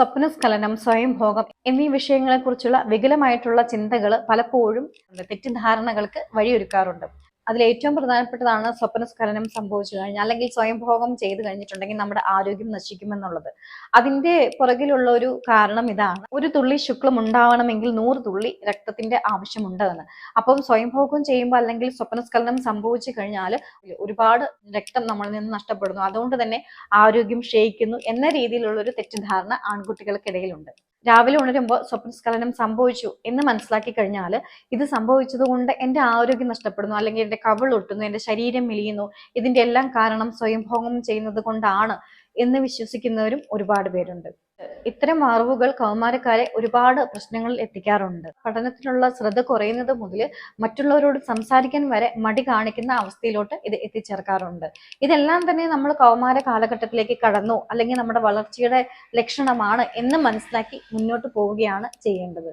സ്വപ്നസ്ഖലനം സ്വയംഭോഗം എന്നീ വിഷയങ്ങളെക്കുറിച്ചുള്ള വികലമായിട്ടുള്ള ചിന്തകൾ പലപ്പോഴും തെറ്റിദ്ധാരണകൾക്ക് വഴിയൊരുക്കാറുണ്ട്. അതിൽ ഏറ്റവും പ്രധാനപ്പെട്ടതാണ് സ്വപ്നസ്ഖലനം സംഭവിച്ചു കഴിഞ്ഞാൽ അല്ലെങ്കിൽ സ്വയംഭോഗം ചെയ്തു കഴിഞ്ഞിട്ടുണ്ടെങ്കിൽ നമ്മുടെ ആരോഗ്യം നശിക്കുമെന്നുള്ളത്. അതിന്റെ പുറകിലുള്ള ഒരു കാരണം ഇതാണ്. ഒരു തുള്ളി ശുക്ലം ഉണ്ടാവണമെങ്കിൽ നൂറ് തുള്ളി രക്തത്തിന്റെ ആവശ്യമുണ്ട് എന്ന് അപ്പം സ്വയംഭോഗം ചെയ്യുമ്പോൾ അല്ലെങ്കിൽ സ്വപ്നസ്ഖലനം സംഭവിച്ചു കഴിഞ്ഞാൽ ഒരുപാട് രക്തം നമ്മളിൽ നിന്ന് നഷ്ടപ്പെടുന്നു. അതുകൊണ്ട് തന്നെ ആരോഗ്യം ക്ഷയിക്കുന്നു എന്ന രീതിയിലുള്ള ഒരു തെറ്റിദ്ധാരണ ആൺകുട്ടികൾക്കിടയിലുണ്ട്. രാവിലെ ഉണരുമ്പോൾ സ്വപ്നസ്ഖലനം സംഭവിച്ചു എന്ന് മനസ്സിലാക്കി കഴിഞ്ഞാൽ ഇത് സംഭവിച്ചത് കൊണ്ട് എന്റെ ആരോഗ്യം നഷ്ടപ്പെടുന്നു അല്ലെങ്കിൽ എന്റെ കവൾ ഒട്ടുന്നു എന്റെ ശരീരം മെലിയുന്നു ഇതിന്റെ എല്ലാം കാരണം സ്വയംഭോഗം ചെയ്യുന്നത് കൊണ്ടാണ് എന്ന് വിശ്വസിക്കുന്നവരും ഒരുപാട് പേരുണ്ട്. ഇത്തരം അറിവുകൾ കൗമാരക്കാരെ ഒരുപാട് പ്രശ്നങ്ങളിൽ എത്തിക്കാറുണ്ട്. പഠനത്തിനുള്ള ശ്രദ്ധ കുറയുന്നത് മുതൽ മറ്റുള്ളവരോട് സംസാരിക്കാൻ വരെ മടി കാണിക്കുന്ന അവസ്ഥയിലോട്ട് ഇത് എത്തിച്ചേർക്കാറുണ്ട്. ഇതെല്ലാം തന്നെ നമ്മൾ കൗമാര കാലഘട്ടത്തിലേക്ക് കടന്നു അല്ലെങ്കിൽ നമ്മുടെ വളർച്ചയുടെ ലക്ഷണമാണ് എന്ന് മനസ്സിലാക്കി മുന്നോട്ട് പോവുകയാണ് ചെയ്യേണ്ടത്.